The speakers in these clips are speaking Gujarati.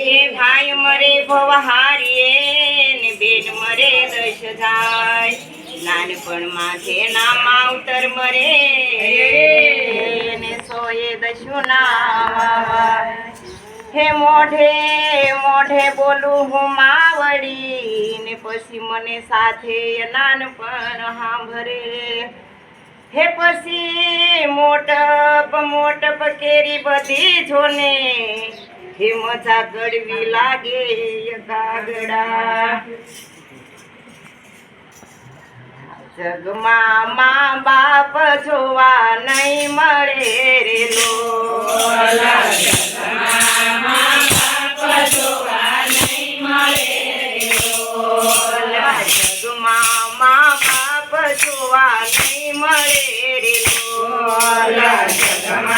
એ ભાઈ મરે ભવહારીએ ને બેટ મરે દશ જાય નાનપણમાં છે ના માવતર મરે ને સોએ દશુ ના હે મોઢે મોઢે બોલું હું માવડી ને પછી મને સાથે નાનપણ સાંભળે. હે પછી મોટપ મોટપ કેરી બધી જોને હે મજા ગળવી લાગે કાગડા જગમાં મા બાપ જોવા નહીં મળે રે જગમાં મા બાપ જોવા નહીં મળે Shalom.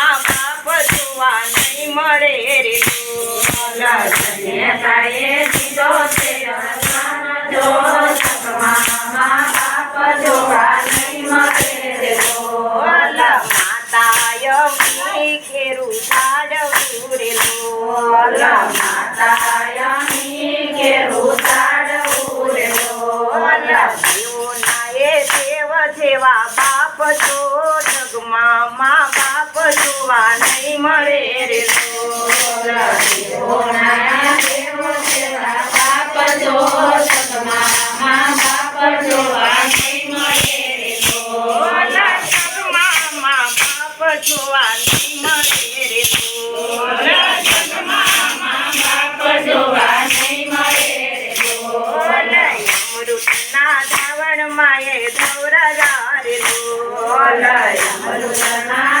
જોવા નહીં મળે રે બાપ જોવા નહીં મળે રે ઓલા અમૃતના ધાવણ માએ ધવરા રે ઓલા ને સુઈ સુકે સુવડાવ્યા તો જગમાં મા બાપ જોવા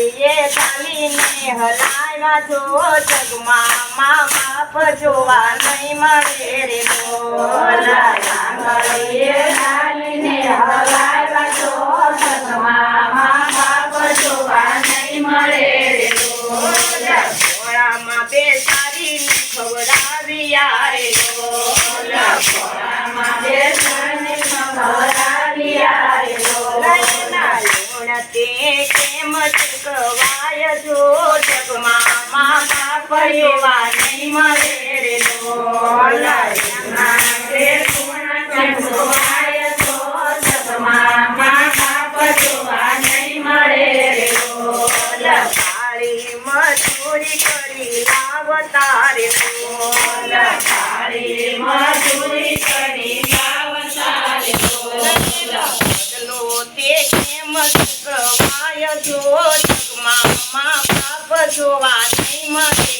આંગળીએ ચાલીને હલાવ્યા છો જગમાં મા બાપ જોવા નહીં મળે રે ઘોડામાં બાપ જોવા નહીં મળે રે કાળી મજૂરી કરી આવતા રે ચલો તે કેમ ચૂકવાય જો જગમાં જોવા નહીં મળે.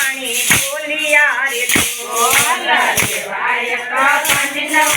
যাও